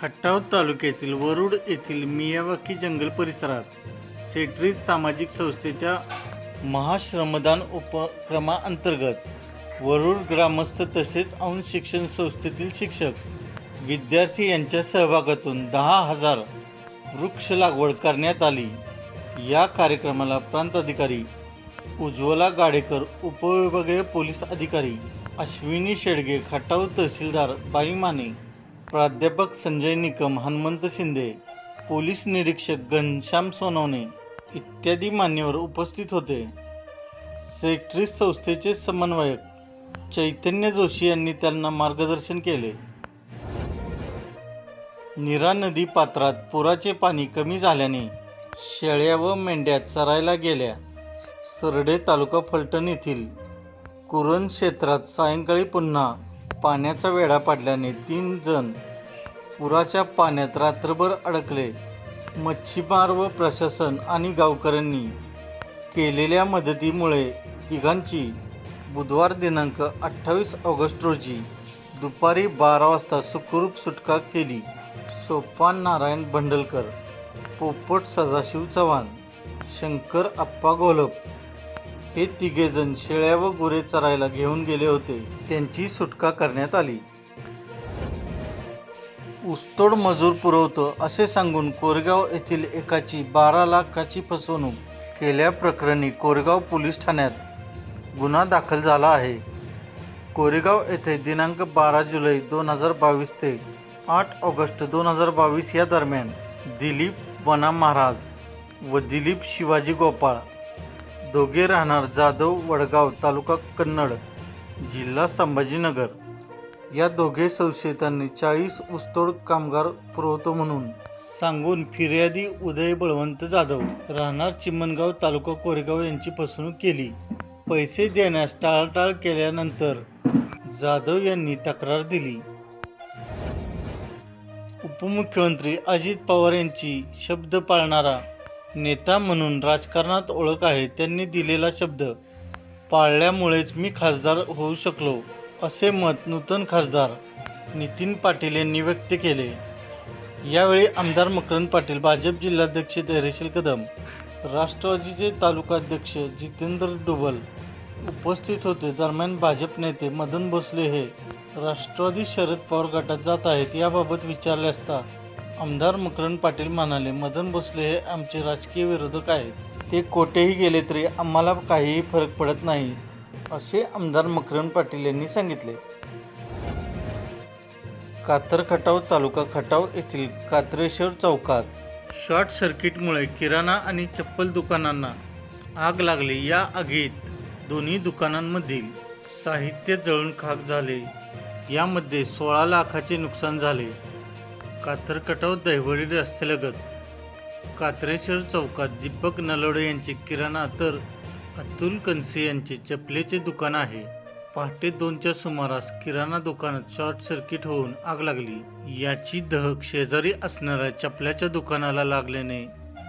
खटाव तालुक्यातील वरुड येथील मियावाकी जंगल परिसरात सेट्रीज सामाजिक संस्थेच्या महाश्रमदान उपक्रमाअंतर्गत वरुड ग्रामस्थ तसेच अंश शिक्षण संस्थेतील शिक्षक विद्यार्थी यांच्या सहभागातून दहा हजार वृक्ष लागवड करण्यात आली. या कार्यक्रमाला प्रांताधिकारी उज्ज्वला गाडेकर उपविभागीय पोलीस अधिकारी अश्विनी शेडगे खटाव तहसीलदार बाई माने प्राध्यापक संजय निकम हनुमंत शिंदे पोलीस निरीक्षक घनश्याम सोनवणे इत्यादी मान्यवर उपस्थित होते. सेक्ट्रिस संस्थेचे समन्वयक चैतन्य जोशी यांनी त्यांना मार्गदर्शन केले. नीरा नदी पात्रात पुराचे पाणी कमी झाल्याने शेळ्या व मेंढ्या चरायला गेल्या. सरडे तालुका फलटण येथील कुरण क्षेत्रात सायंकाळी पुन्हा पाण्याचा वेढा पडल्याने तीन जण पुराच्या पाण्यात रात्रभर अडकले. मच्छीमार व प्रशासन आणि गावकऱ्यांनी केलेल्या मदतीमुळे तिघांची बुधवार दिनांक अठ्ठावीस ऑगस्ट रोजी दुपारी बारा वाजता सुखरूप सुटका केली. सोपान नारायण भंडलकर पोपट सदाशिव चव्हाण शंकर आप्पा घोलप हे तिघेजण शेळ्या व गुरे चरायला घेऊन गेले होते. त्यांची सुटका करण्यात आली. ऊसतोड मजूर पुरवतो असे सांगून कोरेगाव येथील एकाची बारा लाखाची फसवणूक केल्याप्रकरणी कोरेगाव पोलीस ठाण्यात गुन्हा दाखल झाला आहे. कोरेगाव येथे दिनांक बारा जुलै दोन हजार बावीस ते आठ ऑगस्ट दोन हजार बावीस या दरम्यान दिलीप वना महाराज व दिलीप शिवाजी गोपाळ दोघे राहणार जाधव वडगाव तालुका कन्नड जिल्हा संभाजीनगर. या दोघे संशयितांनी चाळीस ऊसतोड कामगार पुरवतो म्हणून सांगून फिर्यादी उदय बळवंत जाधव राहणार चिमणगाव तालुका कोरेगाव यांची फसवणूक केली. पैसे देण्यास टाळाटाळ केल्यानंतर जाधव यांनी तक्रार दिली. उपमुख्यमंत्री अजित पवार यांची शब्द पाळणारा नेता म्हणून राजकारणात ओळख आहे त्यांनी दिलेला शब्द. पाळल्यामुळेच मी खासदार होऊ शकलो असे मत नूतन खासदार नितीन पाटील यांनी व्यक्त केले. यावेळी आमदार मकरंद पाटील भाजप जिल्हाध्यक्ष धैर्यशील कदम राष्ट्रवादीचे तालुकाध्यक्ष जितेंद्र डुबल उपस्थित होते. दरम्यान भाजप नेते मदन भोसले हे राष्ट्रवादी शरद पवार गटात जात आहेत याबाबत विचारले असता आमदार मकरंद पाटील म्हणाले मदन भोसले हे आमचे राजकीय विरोधक आहेत. ते कोठेही गेले तरी आम्हाला काहीही फरक पडत नाही असे आमदार मकरंद पाटील यांनी सांगितले. कातर खटाव तालुका खटाव येथील कात्रेश्वर चौकात शॉर्ट सर्किटमुळे किराणा आणि चप्पल दुकानांना आग लागली. या आगीत दोन्ही दुकानांमधील साहित्य जळून खाक झाले. यामध्ये सोळा लाखाचे नुकसान झाले. कातरकटाव दहिवडी रस्त्यालगत कात्रेश्वर चौकात दीपक नलोडे यांचे किराणा तर अतुल कनसे यांचे चपलेचे दुकान आहे. पहाटे दोनच्या सुमारास किराणा दुकानात शॉर्ट सर्किट होऊन आग लागली. याची दहक शेजारी असणाऱ्या चपल्याच्या दुकानाला लागल्याने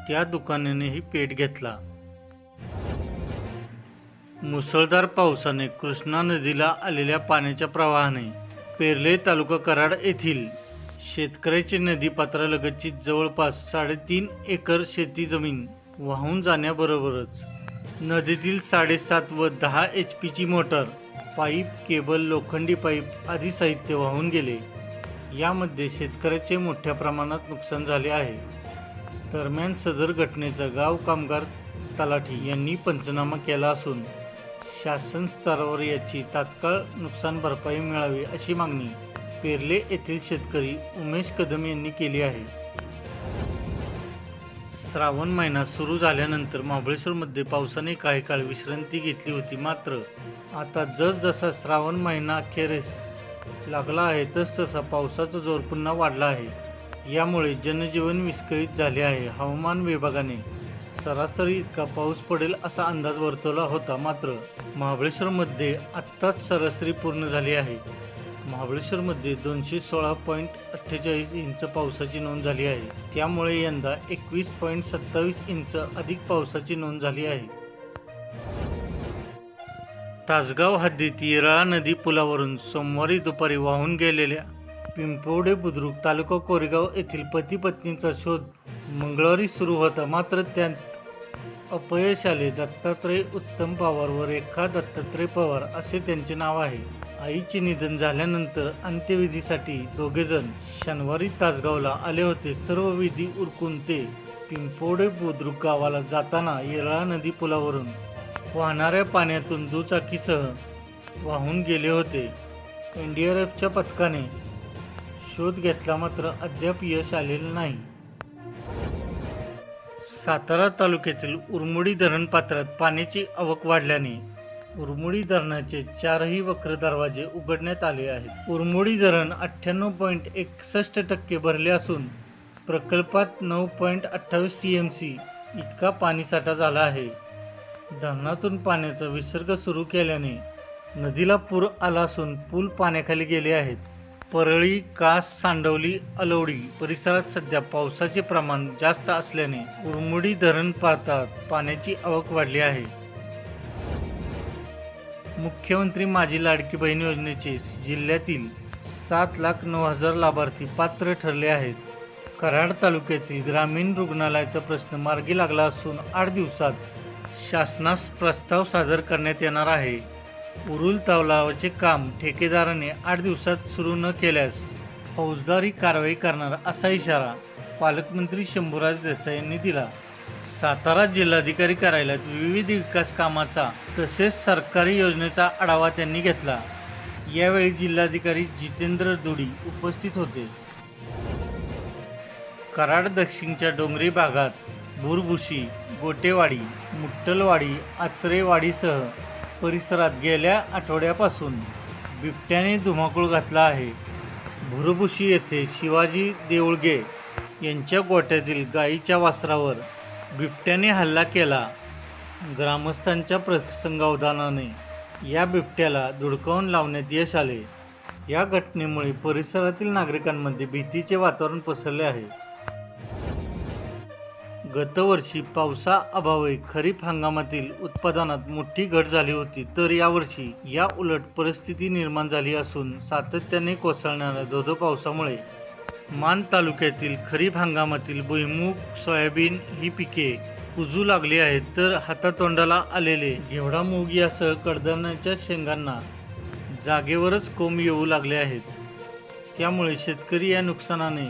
त्या दुकानानेही पेट घेतला. मुसळधार पावसाने कृष्णा नदीला आलेल्या पाण्याच्या प्रवाहाने पेरले तालुका कराड येथील शेतकऱ्याची नदीपात्रालगतची जवळपास साडेतीन एकर शेती जमीन वाहून जाण्याबरोबरच नदीतील साडेसात व दहा एच पीची मोटर पाईप केबल लोखंडी पाईप आदी साहित्य वाहून गेले. यामध्ये शेतकऱ्याचे मोठ्या प्रमाणात नुकसान झाले आहे. दरम्यान सदर घटनेचा गाव कामगार तलाठी यांनी पंचनामा केला असून शासन स्तरावर याची तात्काळ नुकसान भरपाई मिळावी अशी मागणी पेरले येथील शेतकरी उमेश कदम यांनी केली आहे. श्रावण महिना सुरू झाल्यानंतर महाबळेश्वरमध्ये पावसाने काही काळ विश्रांती घेतली होती मात्र आता जसजसा श्रावण महिना अखेरीस लागला आहे तसतसा पावसाचा जोर पुन्हा वाढला आहे. यामुळे जनजीवन विस्कळीत झाले आहे. हवामान विभागाने सरासरी इतका पाऊस पडेल असा अंदाज वर्तवला होता मात्र महाबळेश्वरमध्ये आत्ताच सरासरी पूर्ण झाली आहे. महाबळेश्वरमध्ये दोनशे सोळा पॉईंट अठ्ठेचाळीस इंच पावसाची नोंद झाली आहे. त्यामुळे यंदा एकवीस पॉईंट सत्तावीस इंच अधिक पावसाची नोंद झाली आहे. तासगाव हद्दीत येराळा नदी पुलावरून सोमवारी दुपारी वाहून गेलेल्या पिंपवडे बुद्रुक तालुका कोरेगाव येथील पती पत्नीचा शोध मंगळवारी सुरू होता. मात्र त्यात अपयश आले. दत्तात्रय उत्तम पवार व रेखा दत्तात्रय पवार असे त्यांचे नाव आहे. आईचे निधन झाल्यानंतर अंत्यविधीसाठी दोघेजण शनिवारी तासगावला आले होते. सर्व विधी उरकून ते पिंपोडे बुद्रुक गावाला जाताना येरळा नदी पुलावरून वाहणाऱ्या पाण्यातून दुचाकीसह वाहून गेले होते. एन डी आर एफच्या पथकाने शोध घेतला मात्र अद्याप यश आलेलं नाही. सातारा तालुक्यातील उरमुडी धरण पात्रात पाण्याची आवक वाढल्याने उरमुडी धरणाचे चारही वक्र दरवाजे उघडण्यात आले आहेत. उरमुडी धरण अठ्ठ्याण्णव पॉईंट एकसष्ट टक्के भरले असून प्रकल्पात नऊ पॉईंट अठ्ठावीस टी एम सी इतका पाणीसाठा झाला आहे. धरणातून पाण्याचा विसर्ग सुरू केल्याने नदीला पूर आला असून पूल पाण्याखाली गेले आहेत. परळी कास सांडवली अलवडी परिसरात सध्या पावसाचे प्रमाण जास्त असल्याने उरमुडी धरण पाहतात पाण्याची आवक वाढली आहे. मुख्यमंत्री माझी लाडकी बहीण योजनेचे जिल्ह्यातील सात लाख नऊ हजार लाभार्थी पात्र ठरले आहेत. कराड तालुक्यातील ग्रामीण रुग्णालयाचा प्रश्न मार्गी लागला असून आठ दिवसात शासनास प्रस्ताव सादर करण्यात येणार आहे. उरुल तलावाचे काम ठेकेदाराने आठ दिवसात सुरू न केल्यास फौजदारी कारवाई करणार असा इशारा पालकमंत्री शंभूराज देसाई यांनी दिला. सातारा जिल्हाधिकारी कार्यालयात विविध विकास कामाचा तसेच सरकारी योजनेचा आढावा त्यांनी घेतला. यावेळी जिल्हाधिकारी जितेंद्र दुडी उपस्थित होते. कराड दक्षिणच्या डोंगरी भागात भुरभुशी गोटेवाडी मुट्टलवाडी आचरेवाडीसह परिसरात गेल्या आठवड्यापासून बिबट्याने धुमाकूळ घातला आहे. भुरभुशी येथे शिवाजी देऊळगे यांच्या गोठ्यातील गायीच्या वासरावर बिबट्याने हल्ला केला. ग्रामस्थांच्या प्रसंगावधानाने या बिबट्याला धुडकावून लावण्यात यश आले. या घटनेमुळे परिसरातील नागरिकांमध्ये भीतीचे वातावरण पसरले आहे. गतवर्षी पावसाअभावी खरीप हंगामातील उत्पादनात मोठी घट झाली होती तर यावर्षी या उलट परिस्थिती निर्माण झाली असून सातत्याने कोसळणाऱ्या धोधो पावसामुळे मान तालुक्यातील खरीप हंगामातील भुईमूग सोयाबीन ही पिके कुजू लागली आहेत तर हातातोंडाला आलेले घेवडा मूग यासह कडधान्याच्या शेंगांना जागेवरच कोंब येऊ लागले आहेत. त्यामुळे शेतकरी या नुकसानाने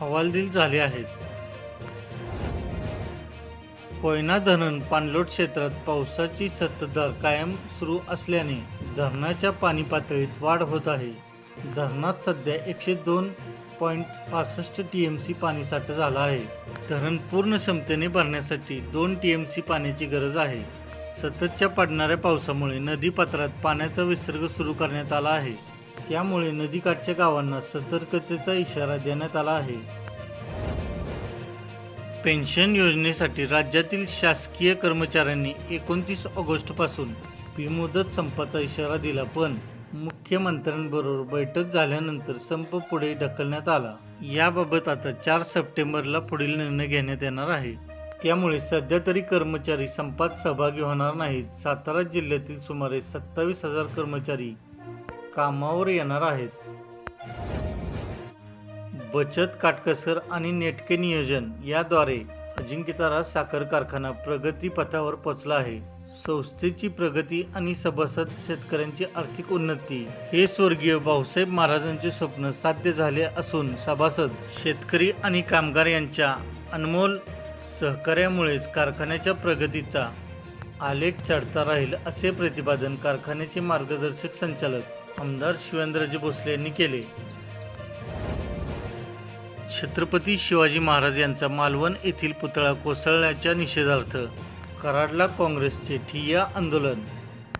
हवालदिल झाले आहेत. कोयना धरण पाणलोट क्षेत्रात पावसाची सततधार कायम सुरू असल्याने धरणाच्या पाणी पातळीत वाढ होत आहे. धरणात सध्या एकशे दोन पॉईंट पासष्ट टी एम सी पाणीसाठा झाला आहे. धरण पूर्ण क्षमतेने भरण्यासाठी दोन टी एम सी पाण्याची गरज आहे. सततच्या पडणाऱ्या पावसामुळे नदीपात्रात पाण्याचा विसर्ग सुरू करण्यात आला आहे. त्यामुळे नदीकाठच्या गावांना सतर्कतेचा इशारा देण्यात आला आहे. पेन्शन योजनेसाठी राज्यातील शासकीय कर्मचाऱ्यांनी एकोणतीस ऑगस्टपासून विमुदत संपाचा इशारा दिला पण मुख्यमंत्र्यांबरोबर बैठक झाल्यानंतर संप पुढे ढकलण्यात आला. याबाबत आता चार सप्टेंबरला पुढील निर्णय घेण्यात येणार आहे. त्यामुळे सध्या तरी कर्मचारी संपात सहभागी होणार नाहीत. सातारा जिल्ह्यातील सुमारे सत्तावीस हजार कर्मचारी कामावर येणार आहेत. बचत काटकसर आणि नेटके नियोजन याद्वारे अजिंक्यतारा साखर कारखाना प्रगतीपथावर पोचला आहे. संस्थेची प्रगती आणि सभासद शेतकऱ्यांची आर्थिक उन्नती हे स्वर्गीय भाऊसाहेब महाराजांचे स्वप्न साध्य झाले असून सभासद शेतकरी आणि कामगार यांच्या अनमोल सहकार्यामुळेच कारखान्याच्या प्रगतीचा आलेख चढता राहील असे प्रतिपादन कारखान्याचे मार्गदर्शक संचालक आमदार शिवेंद्रजी भोसले यांनी केले. छत्रपती शिवाजी महाराज यांचा मालवण येथील पुतळा कोसळण्याच्या निषेधार्थ कराडला काँग्रेसचे ठिय्या आंदोलन.